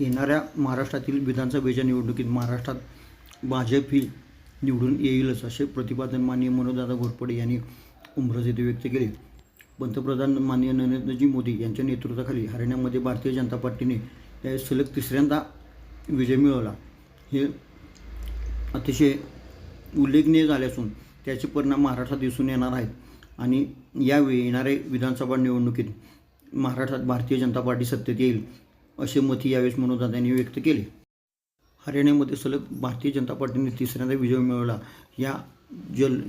येणाऱ्या महाराष्ट्रातील विधानसभेच्या निवडणुकीत महाराष्ट्रात भाजप ही निवडून येईलच असे प्रतिपादन माननीय मनोजदादा घोरपडे यांनी उमरज येथे व्यक्त केले. पंतप्रधान माननीय नरेंद्रजी मोदी यांच्या नेतृत्वाखाली हरियाणामध्ये भारतीय जनता पार्टीने या सलग तिसऱ्यांदा विजय मिळवला. हे अतिशय उल्लेखनीय झाले असून त्याचे परिणाम महाराष्ट्रात दिसून येणार आहेत आणि यावेळी येणाऱ्या विधानसभा निवडणुकीत महाराष्ट्रात भारतीय जनता पार्टी सत्तेत येईल. असे मत यावेळेस मनोजदादा यांनी व्यक्त केले. हरियाणामध्ये सलग भारतीय जनता पार्टीने तिसऱ्यांदा विजय मिळवला. या जल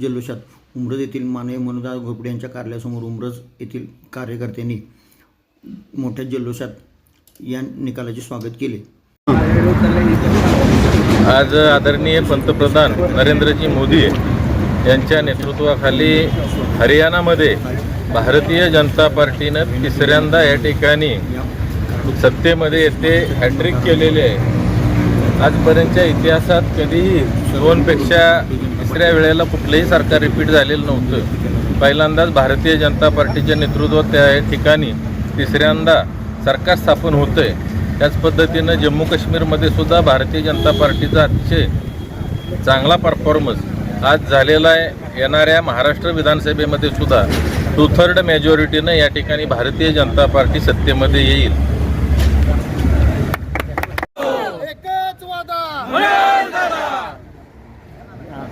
जल्लोषात उमरज येथील माननीय मनोजदादा घोपडे यांच्या कार्यालयासमोर उमरज येथील कार्यकर्त्यांनी मोठ्या जल्लोषात या निकालाचे स्वागत केले. आज आदरणीय पंतप्रधान नरेंद्रजी मोदी यांच्या नेतृत्वाखाली हरियाणामध्ये भारतीय जनता पार्टीनं तिसऱ्यांदा या ठिकाणी सत्तेमध्ये येते हॅट्रिक केलेले आहे. आजपर्यंतच्या इतिहासात कधीही दोनपेक्षा तिसऱ्या वेळेला कुठलंही सरकार रिपीट झालेलं नव्हतं. पहिल्यांदाच भारतीय जनता पार्टीच्या नेतृत्वात त्या ठिकाणी तिसऱ्यांदा सरकार स्थापन होतं आहे त्याच पद्धतीनं जम्मू काश्मीरमध्ये सुद्धा भारतीय जनता पार्टीचा अतिशय चांगला परफॉर्मन्स आज झालेला आहे. येणाऱ्या महाराष्ट्र विधानसभेमध्ये सुद्धा टू थर्ड मेजॉरिटीनं या ठिकाणी भारतीय जनता पार्टी सत्तेमध्ये येईल.